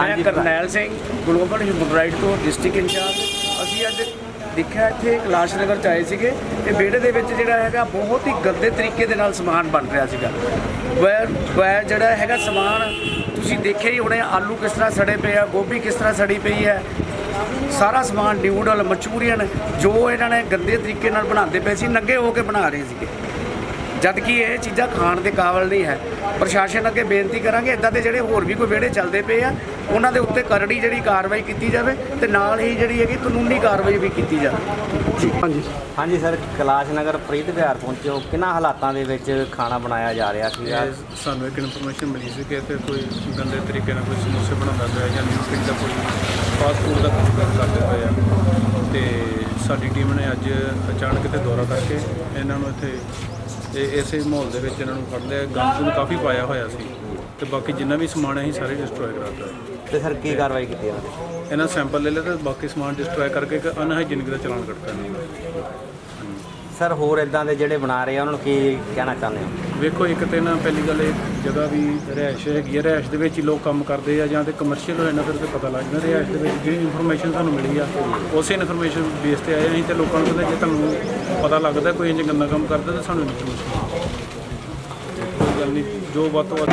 ਮੈਂ Karnail Singh, global human right ਤੋਂ district incharge. ਅਸੀਂ ਅੱਜ ਦੇਖਿਆ ਇੱਥੇ ਕਲਾਸ਼ ਨਗਰ ਚ ਆਏ ਸੀਗੇ। ਤੇ ਵਿਹੜੇ ਦੇ ਵਿੱਚ ਜਿਹੜਾ ਹੈਗਾ ਬਹੁਤ ਹੀ ਗੰਦੇ ਤਰੀਕੇ ਦੇ ਨਾਲ ਸਮਾਨ ਬਣ ਰਿਹਾ ਸੀਗਾ। ਵੈਰ ਵੈਰ ਜਿਹੜਾ ਹੈਗਾ ਸਮਾਨ, ਤੁਸੀਂ ਦੇਖਿਆ ਹੀ ਹੋਣੇ, ਆਲੂ ਕਿਸ ਤਰ੍ਹਾਂ ਸੜੇ ਪਏ ਆ, ਗੋਭੀ ਕਿਸ ਤਰ੍ਹਾਂ ਸੜੀ ਪਈ ਹੈ। ਸਾਰਾ ਸਮਾਨ ਨਿਊਡਲ ਮਚੂਰੀਅਨ ਜੋ ਇਹਨਾਂ ਨੇ ਗੰਦੇ ਤਰੀਕੇ ਨਾਲ ਬਣਾਉਂਦੇ ਪਏ ਸੀ, ਨੰਗੇ ਹੋ ਕੇ ਬਣਾ ਰਹੇ ਸੀਗੇ। ਜਦ ਕਿ ਇਹ ਚੀਜ਼ਾਂ ਖਾਣ ਦੇ ਕਾਬਲ ਨਹੀਂ ਹੈ। ਪ੍ਰਸ਼ਾਸਨ ਅੱਗੇ ਬੇਨਤੀ ਕਰਾਂਗੇ ਇਦਾਂ ਦੇ ਜਿਹੜੇ ਹੋਰ ਵੀ ਕੋਈ ਵਿਹੜੇ ਚੱਲਦੇ ਪਏ ਆ ਉਹਨਾਂ ਦੇ ਉੱਤੇ ਕਰੜੀ ਜਿਹੜੀ ਕਾਰਵਾਈ ਕੀਤੀ ਜਾਵੇ ਤੇ ਨਾਲ ਹੀ ਜਿਹੜੀ ਹੈਗੀ ਕਾਨੂੰਨੀ ਕਾਰਵਾਈ ਵੀ ਕੀਤੀ ਜਾਵੇ। ਜੀ। ਹਾਂਜੀ। ਹਾਂਜੀ ਸਰ ਕੈਲਾਸ਼ ਨਗਰ ਪ੍ਰੀਤ ਵਿਹਾਰ ਪਹੁੰਚੋ। ਕਿਹਨਾਂ ਹਾਲਾਤਾਂ ਦੇ ਵਿੱਚ ਖਾਣਾ ਬਣਾਇਆ ਜਾ ਰਿਹਾ ਸੀਗਾ ਇਹ ਸਾਨੂੰ ਇੱਕ ਇਨਫੋਰਮੇਸ਼ਨ ਮਿਲੀ ਸੀ ਕਿ ਇੱਥੇ ਕੋਈ ਗੰਦੇ ਤਰੀਕੇ ਨਾਲ ਕੋਈ ਸਮੋਸੇ ਬਣਾਉਂਦਾ ਪਿਆ ਜਾਂ ਨਿਊਟਰੀ ਦਾ ਕੋਈ ਫਾਸਟ ਫੂਡ ਦਾ ਕੁਝ ਕੰਮ ਕਰਦੇ ਪਏ ਆ। ਤੇ ਸਾਡੀ ਟੀਮ ਨੇ ਅੱਜ ਅਚਾਨਕ ਇੱਥੇ ਦੌਰਾ ਕਰਕੇ ਇਹਨਾਂ ਨੂੰ ਇੱਥੇ ਇਹ ਇਸੇ ਮਾਹੌਲ ਦੇ ਵਿੱਚ ਇਹਨਾਂ ਨੂੰ ਫੜ ਲਿਆ। ਗੁੰਦ ਕਾਫੀ ਪਾਇਆ ਹੋਇਆ ਸੀ ਤੇ ਬਾਕੀ ਜਿੰਨਾ ਵੀ ਸਮਾਨ ਹੈ ਅਸੀਂ ਸਾਰੇ ਡਿਸਟਰੋਏ ਕਰਾਤਾ ਤੇ ਸਰ ਕੀ ਕਾਰਵਾਈ ਕੀਤੀ ਉਹਨਾਂ ਨੇ? ਇਹਨਾਂ ਸੈਂਪਲ ਲੈ ਲਿਆ ਤੇ ਬਾਕੀ ਸਮਾਨ ਡਿਸਟਰੋਏ ਕਰਕੇ ਇੱਕ ਅਨਹਾਈਜੀਨਿਕ ਦਾ ਚਲਾਨ ਕੱਟਤਾ ਇਹਨਾਂ ਸਰ ਹੋਰ ਇਦਾਂ ਦੇ ਜਿਹੜੇ ਬਣਾ ਰਹੇ ਆ ਉਹਨਾਂ ਨੂੰ ਕੀ ਕਹਿਣਾ ਚਾਹੁੰਦੇ ਹੋ? ਵੇਖੋ ਇੱਕ ਤੇ ਨਾ ਪਹਿਲੀ ਗੱਲ ਇਹ ਜਗ੍ਹਾ ਵੀ ਰਹਿਸ਼ ਹੈਗੀ ਹੈ ਰਹਿਸ਼ ਦੇ ਵਿੱਚ ਹੀ ਲੋਕ ਕੰਮ ਕਰਦੇ ਆ ਜਾਂ ਤੇ ਕਮਰਸ਼ੀਅਲ ਹੋਏ ਜਾਂਦਾ ਫਿਰ ਤੇ ਪਤਾ ਲੱਗ ਜਾਂਦਾ। ਰਹਿਸ਼ ਦੇ ਵਿੱਚ ਜਿਹੜੀ ਇਨਫੋਰਮੇਸ਼ਨ ਤੁਹਾਨੂੰ ਮਿਲੀ ਆ ਉਸੇ ਇਨਫੋਰਮੇਸ਼ਨ ਬੇਸ ਤੇ ਆਏ ਅਸੀਂ ਤੇ ਲੋਕਾਂ ਨੂੰ ਜੇ ਤੁਹਾਨੂੰ ਪਤਾ ਲੱਗਦਾ ਕੋਈ ਇੰਜ ਗੰਨਾ ਕੰਮ ਕਰਦਾ ਤਾਂ ਸਾਨੂੰ ਇਨਫੋਰਮੇਸ਼ਨ ਕੋਈ ਗੱਲ ਨਹੀਂ ਜੋ ਵੱਧ ਤੋਂ ਵੱਧ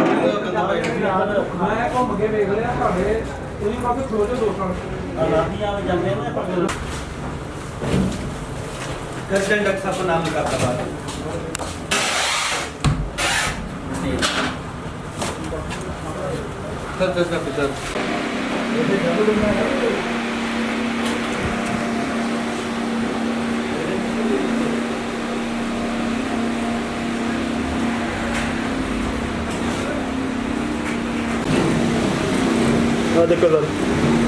ਡਾਕਟਰ ਸਾਹਿਬ ਨਾਮ ਕਰਦਾ ਬਾਤ करतात का पितात Hadi kadar.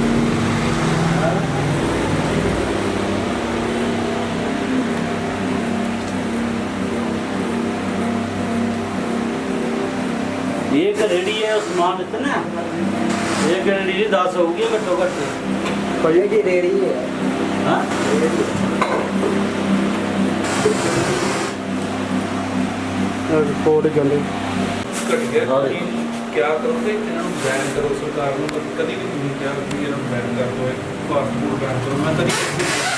एक रेडी है उस्मान इतना एक रेडी दस होगी घट्टो घट्ट ਭਾਈ ਕੀ ਰੇੜੀ ਹੈ हाँ ਰਿਪੋਰਟ ਜਾਂਦੇ ਘਟ ਗਿਆ ਕਿਆ ਕਰੋਗੇ ਇਹਨਾਂ ਨੂੰ ਬੈਨ ਕਰੋ ਸਰਕਾਰ ਨੂੰ ਕਦੀ ਵੀ ਨਹੀਂ ਕਿਹਾ ਵੀ ਇਹਨਾਂ ਨੂੰ ਬੈਨ ਕਰ ਦਿਓ ਫਾਸਟ ਫੂਡ ਬੈਨ ਕਰੋ ਮੈਂ ਕਦੀ